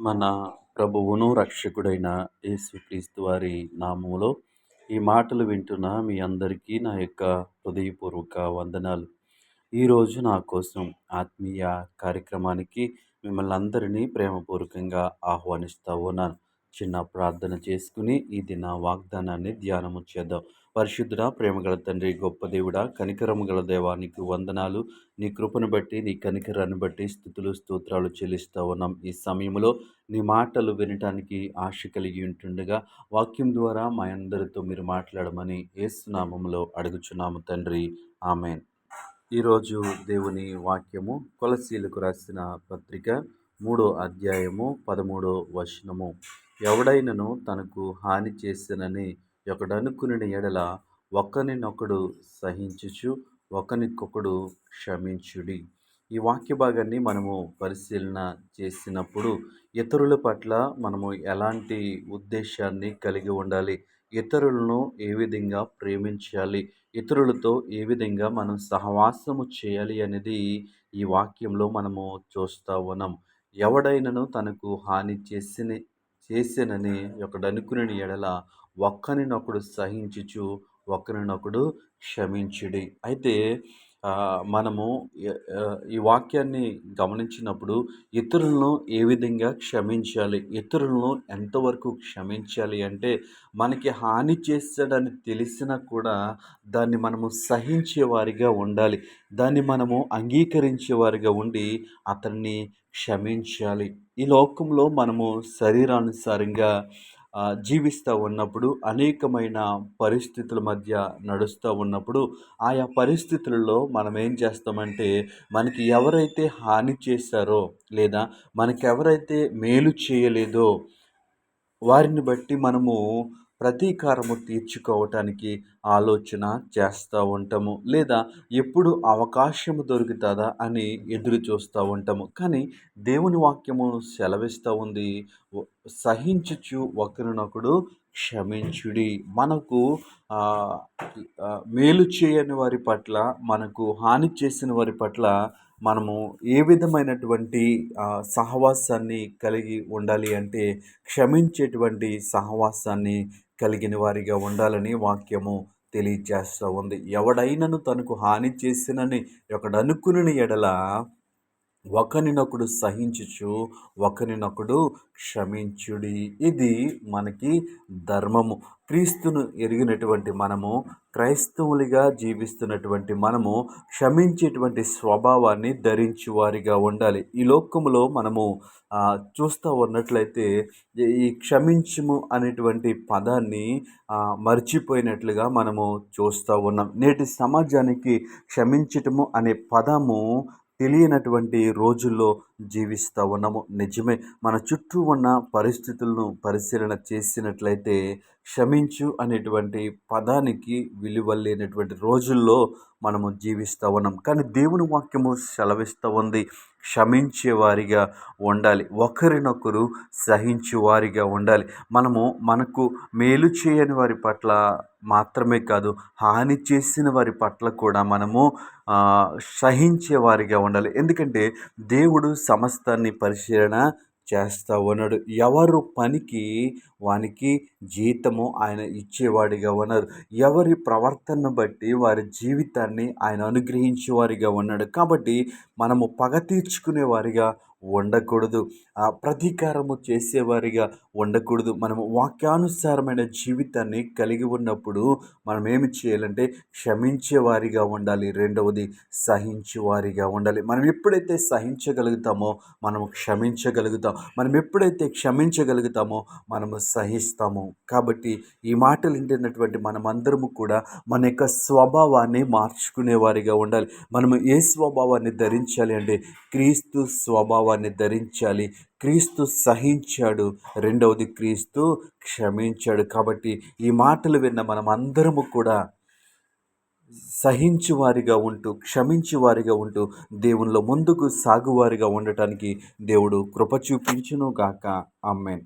మన ప్రభువును రక్షకుడైన యేసుక్రీస్తు వారి నామములో ఈ మాటలు వింటున్న మీ అందరికీ నా యొక్క హృదయపూర్వక వందనాలు. ఈరోజు నా కోసం ఆత్మీయ కార్యక్రమానికి మిమ్మల్ని అందరినీ ప్రేమపూర్వకంగా ఆహ్వానిస్తూ ఉన్నాను. చిన్న ప్రార్థన చేసుకుని ఈ దిన వాగ్దానాన్ని ధ్యానము చేద్దాం. పరిశుద్ధుడ ప్రేమగల తండ్రి గొప్ప దేవుడా కనికరము గల దేవా నీకు వందనాలు. నీ కృపను బట్టి నీ కనికరాన్ని బట్టి స్థుతులు స్తోత్రాలు చెల్లిస్తూ ఉన్నాం. ఈ సమయంలో నీ మాటలు వినటానికి ఆశ కలిగి ఉంటుండగా వాక్యం ద్వారా మా అందరితో మీరు మాట్లాడమని ఏసునామంలో అడుగుచున్నాము తండ్రి. ఆమెన్. ఈరోజు దేవుని వాక్యము కొలసీలకు రాసిన పత్రిక మూడో అధ్యాయము పదమూడో వచనము. ఎవడైనను తనకు హాని చేసినని ఒకడనుకుని ఎడల ఒకరినొకడు సహించుచు ఒకరికొకడు క్షమించుడి. ఈ వాక్య భాగాన్ని మనము పరిశీలన చేసినప్పుడు ఇతరుల పట్ల మనము ఎలాంటి ఉద్దేశాన్ని కలిగి ఉండాలి? ఇతరులను ఏ విధంగా ప్రేమించాలి? ఇతరులతో ఏ విధంగా మనం సహవాసము చేయాలి అనేది ఈ వాక్యంలో మనము చూస్తూ ఉన్నాం. ఎవడైనను తనకు హాని చేసిన చేసినని ఒకడనుకుని ఎడల ఒక్కరినొకడు సహించుచు ఒకరినొకడు క్షమించుడి. అయితే మనము ఈ వాక్యాన్ని గమనించినప్పుడు ఇతరులను ఏ విధంగా క్షమించాలి ఇతరులను ఎంతవరకు క్షమించాలి అంటే మనకి హాని చేస్తాడని తెలిసినా కూడా దాన్ని మనము సహించేవారిగా ఉండాలి. దాన్ని మనము అంగీకరించేవారిగా ఉండి అతన్ని క్షమించాలి. ఈ లోకంలో మనము శరీరానుసారంగా జీవిస్తూ ఉన్నప్పుడు అనేకమైన పరిస్థితుల మధ్య నడుస్తూ ఉన్నప్పుడు ఆయా పరిస్థితులలో మనం ఏం చేస్తామంటే మనకి ఎవరైతే హాని చేశారో లేదా మనకి ఎవరైతే మేలు చేయలేదో వారిని బట్టి మనము ప్రతీకారము తీర్చుకోవటానికి ఆలోచన చేస్తూ ఉంటాము లేదా ఎప్పుడు అవకాశము దొరుకుతుందా అని ఎదురు చూస్తూ ఉంటాము. కానీ దేవుని వాక్యము సెలవిస్తూ ఉంది. సహించుచు ఒకరినొకడు క్షమించుడి. మనకు మేలు చేయని వారి పట్ల మనకు హాని చేసిన వారి పట్ల మనము ఏ విధమైనటువంటి సహవాసాన్ని కలిగి ఉండాలి అంటే క్షమించేటువంటి సహవాసాన్ని కలిగిన వారిగా ఉండాలని వాక్యము తెలియజేస్తూ ఉంది. ఎవడైనను తనకు హాని చేసినని ఒకడనుకుని ఎడల ఒకరినొకడు సహించుచు ఒకరినొకడు క్షమించుడి. ఇది మనకి ధర్మము. క్రీస్తును ఎరిగినటువంటి మనము క్రైస్తవులుగా జీవిస్తున్నటువంటి మనము క్షమించేటువంటి స్వభావాన్ని ధరించి వారిగా ఉండాలి. ఈ లోకములో మనము చూస్తూ ఉన్నట్లయితే ఈ క్షమించము అనేటువంటి పదాన్ని మర్చిపోయినట్లుగా మనము చూస్తూ ఉన్నాం. నేటి సమాజానికి క్షమించటము అనే పదము తెలియనటువంటి రోజుల్లో జీవిస్తూ ఉన్నాము. నిజమే మన చుట్టూ ఉన్న పరిస్థితులను పరిశీలన చేసినట్లయితే క్షమించు అనేటువంటి పదానికి విలువ లేనటువంటి రోజుల్లో మనము జీవిస్తూ ఉన్నాం. కానీ దేవుని వాక్యము సెలవిస్తూ ఉంది. క్షమించేవారిగా ఉండాలి. ఒకరినొకరు సహించేవారిగా ఉండాలి. మనము మనకు మేలు చేయని వారి పట్ల మాత్రమే కాదు హాని చేసిన వారి పట్ల కూడా మనము సహించేవారిగా ఉండాలి. ఎందుకంటే దేవుడు సమస్తాన్ని పరిశీలన చేస్తూ ఉన్నాడు. ఎవరు పనికి వానికి జీతము ఆయన ఇచ్చేవాడిగా ఉన్నారు. ఎవరి ప్రవర్తనను బట్టి వారి జీవితాన్ని ఆయన అనుగ్రహించేవారిగా ఉన్నాడు. కాబట్టి మనము పగ తీర్చుకునే వారిగా ఉండకూడదు ప్రతీకారము చేసేవారిగా ఉండకూడదు మనము వాక్యానుసారమైన జీవితాన్ని కలిగి ఉన్నప్పుడు మనం ఏమి చేయాలంటే క్షమించేవారిగా ఉండాలి. రెండవది సహించేవారిగా ఉండాలి. మనం ఎప్పుడైతే సహించగలుగుతామో మనము క్షమించగలుగుతాం. మనం ఎప్పుడైతే క్షమించగలుగుతామో మనము సహిస్తాము. కాబట్టి ఈ మాటలు వింటున్నటువంటి మనమందరము కూడా మన యొక్క స్వభావాన్ని మార్చుకునేవారిగా ఉండాలి. మనము ఏ స్వభావాన్ని ధరించాలి అంటే క్రీస్తు స్వభావం స్వభావాన్ని ధరించాలి. క్రీస్తు సహించాడు. రెండవది క్రీస్తు క్షమించాడు. కాబట్టి ఈ మాటలు విన్న మనం అందరము కూడా సహించువారిగా ఉంటూ క్షమించువారిగా ఉంటూ దేవునిలో ముందుకు సాగువారిగా ఉండటానికి దేవుడు కృప చూపించునుగాక. అమ్మేన్